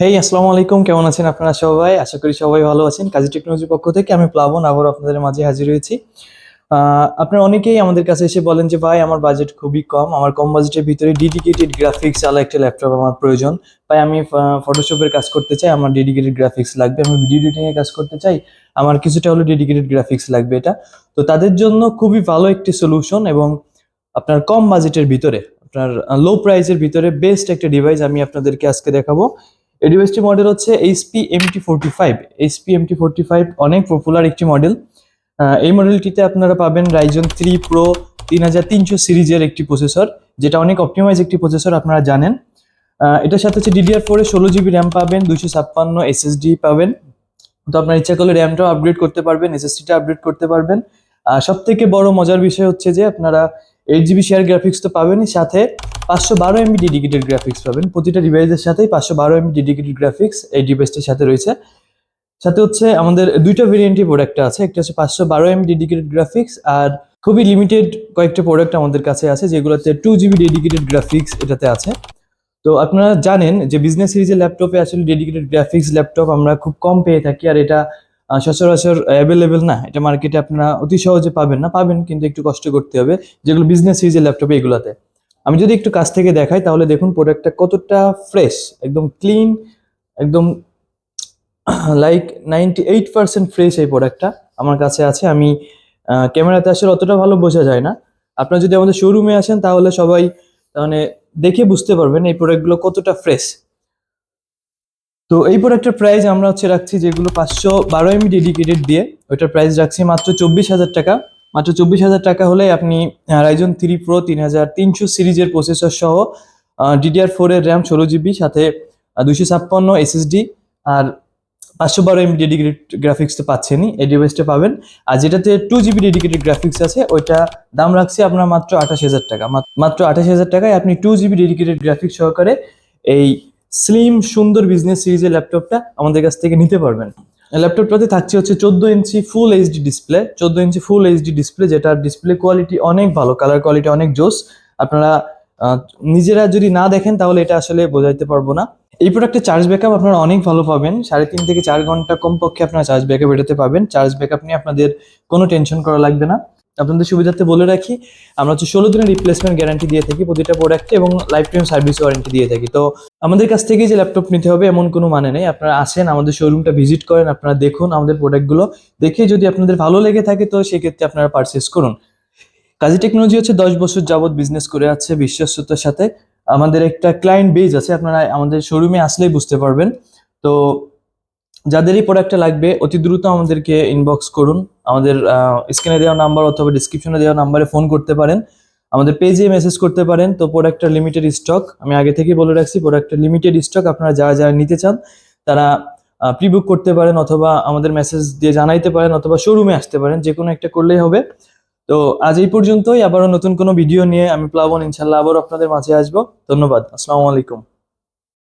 হেই আসসালামু আলাইকুম। কেমন আছেন আপনারা সবাই? আশা করি সবাই ভালো আছেন। কাজী টেকনোলজির পক্ষ থেকে আমি প্লাবন আবার আপনাদের মাঝে হাজির হয়েছি। আপনারা অনেকেই আমাদের কাছে এসে বলেন যে, ভাই, আমার বাজেট খুবই কম। আমার কম বাজেটের ভিতরে ডেডিকেটেড গ্রাফিক্স আলা একটা ল্যাপটপ আমার প্রয়োজন। ভাই, আমি ফটোশপের কাজ করতে চাই। আমার ডেডিকেটেড গ্রাফিক্স লাগবে। আমি ভিডিও এডিটিং এর কাজ করতে চাই। আমার কিছুটা হলো ডেডিকেটেড গ্রাফিক্স লাগবে এটা। তো তাদের জন্য খুবই ভালো একটি সলিউশন এবং আপনার কম বাজেটের ভিতরে, আপনার লো প্রাইসের ভিতরে বেস্ট একটা ডিভাইস আমি আপনাদেরকে আজকে দেখাবো। এই ডিভাইসটি মডেল হচ্ছে HP MT forty five HP MT forty five অনেক পপুলার একটি মডেল এই মডেলটিতে আপনারা পাবেন রাইজন থ্রি প্রো তিন হাজার তিনশো সিরিজের একটি প্রসেসর যেটা অনেক অপটিমাইজ একটি প্রসেসর আপনারা জানেন। এটার সাথে হচ্ছে ডিডিআর ফোরে ষোলো জিবি র্যাম পাবেন, দুইশো ছাপ্পান্ন এসএসডি পাবেন। তো আপনার ইচ্ছা করলে র্যামটাও আপগ্রেড করতে পারবেন এসএসডিটা আপগ্রেড করতে পারবেন। সব থেকে বড় মজার বিষয় হচ্ছে যে আপনারা এইট জিবি শেয়ার গ্রাফিক্স তো পাবেনই, সাথে পাঁচশো বারো এমবি ডেডিকেটেড গ্রাফিক্স পাবেন। প্রতিটা ডিভাইসের সাথেই পাঁচশো বারো এমবি ডেডিকেটেড গ্রাফিক্স এই ডিভাইসটির সাথে রয়েছে। সাথে হচ্ছে আমাদের দুইটা ভেরিয়েন্টই প্রোডাক্ট আছে, একটা হচ্ছে পাঁচশো বারো এমবি ডেডিকেটেড গ্রাফিক্স আর খুবই লিমিটেড কয়েকটা প্রোডাক্ট আমাদের কাছে আছে, যেগুলোতে টু জিবি ডেডিকেটেড গ্রাফিক্স এটাতে আছে। তো আপনারা জানেন যে বিজনেস সিরিজের ল্যাপটপে আসলে ডেডিকেটেড গ্রাফিক্স ল্যাপটপ আমরা খুব কম পেয়ে থাকি আর এটা সচরাচর অ্যাভেলেবেল না। এটা মার্কেটে আপনারা অতি সহজে পাবেন না। পাবেন, কিন্তু একটু কষ্ট করতে হবে। যেগুলো বিজনেস সিরিজের ল্যাপটপে এগুলোতে। আমি যদি একটু কাছ থেকে দেখাই, তাহলে দেখুন প্রোডাক্টটা কতটা ফ্রেশ একদম ক্লিন একদম like ninety eight percent fresh এই প্রোডাক্টটা আমার কাছে আছে। আমি ক্যামেরাতে আসলে অতটা ভালো বোঝা যায় না। আপনারা যদি আমাদের শোরুমে আসেন, তাহলে সবাই মানে দেখে বুঝতে পারবেন এই প্রোডাক্টগুলো কতটা ফ্রেশ তো এই প্রোডাক্টের প্রাইস আমরা হচ্ছে রাখছি যেগুলো পাঁচশো বারো এমবি ডেডিকেটেড দিয়ে, ওইটার প্রাইস রাখছি মাত্র চব্বিশ হাজার টাকা। মাত্র চব্বিশ হাজার টাকা হলে আপনি রাইজন থ্রি প্রো তিন হাজার তিনশো সিরিজের প্রসেসর সহ ডিডিআর ফোরের র্যাম ষোলো জিবি সাথে দুশো ছাপ্পান্ন এসএসডি আর পাঁচশো বারো এমবি ডেডিকেটেড গ্রাফিক্স তো পাচ্ছেনই, এই ডিভাইসটা পাবেন। আর যেটাতে টু জিবি ডেডিকেটেড গ্রাফিক্স আছে, ওইটা দাম রাখছি আপনার মাত্র আঠাশ হাজার টাকা। মাত- মাত্র আঠাশ হাজার টাকায় আপনি টু জিবি ডেডিকেটেড গ্রাফিক্স সহকারে এই স্লিম, সুন্দর বিজনেস সিরিজের ল্যাপটপটা আমাদের কাছ থেকে নিতে পারবেন। ল্যাপটপটাতে থাকছে হচ্ছে চোদ্দ ইঞ্চি ফুল এইচডি ডিসপ্লে চোদ্দ ইঞ্চি ফুল এইচডি ডিসপ্লে যেটার ডিসপ্লে কোয়ালিটি অনেক ভালো কালার কোয়ালিটি অনেক জোস। আপনারা নিজেরা যদি না দেখেন, তাহলে এটা আসলে বোঝাইতে পারব না। এই প্রোডাক্টের চার্জ ব্যাকআপ আপনারা অনেক ভালো পাবেন। সাড়ে তিন থেকে চার ঘণ্টা কমপক্ষে আপনারা চার্জ ব্যাকআপ এটাতে পাবেন। চার্জ ব্যাকআপ নিয়ে আপনাদের কোনো টেনশন করা লাগবে না। আপনাদের সুবিধার্থে বলে রাখি, আমরা হচ্ছে ষোলো দিনের রিপ্লেসমেন্ট গ্যারান্টি দিয়ে থাকি প্রতিটা প্রোডাক্টে এবং লাইফ টাইম সার্ভিস ওয়ারেন্টি দিয়ে থাকি। তো আমাদের কাছ থেকে যে ল্যাপটপ নিতে হবে এমন কোনো মানে নেই। আপনারা আসেন, আমাদের শোরুমটা ভিজিট করেন, আপনারা দেখুন আমাদের প্রোডাক্টগুলো দেখে যদি আপনাদের ভালো লেগে থাকে তো সেক্ষেত্রে আপনারা পারচেস করুন। কাজী টেকনোলজি হচ্ছে দশ বছর যাবৎ বিজনেস করে আছে বিশ্বস্ততার সাথে। আমাদের একটা ক্লায়েন্ট বেজ আছে, আপনারা আমাদের শোরুমে আসলেই বুঝতে পারবেন। তো যাদের এই প্রোডাক্টটা লাগবে অতি দ্রুত আমাদেরকে ইনবক্স করুন। আমাদের স্ক্রিনে দেওয়া নাম্বার অথবা ডিসক্রিপশনে দেওয়া নাম্বারে ফোন করতে পারেন। আমাদের পেজে মেসেজ করতে পারেন। তো প্রোডাক্টটা লিমিটেড স্টক আমি আগে থেকেই বলে রাখছি প্রোডাক্টটা লিমিটেড স্টক আপনারা যারা যারা নিতে চান, তারা প্রি বুক করতে পারেন অথবা আমাদের মেসেজ দিয়ে জানাইতে পারেন অথবা শোরুমে আসতে পারেন যে কোনো একটা করলেই হবে। তো আজ এই পর্যন্তই, আবারও নতুন কোনো ভিডিও নিয়ে আমি প্লাবন, ইনশাল্লাহ আবারও আপনাদের মাঝে আসব। ধন্যবাদ, আসসালামু আলাইকুম।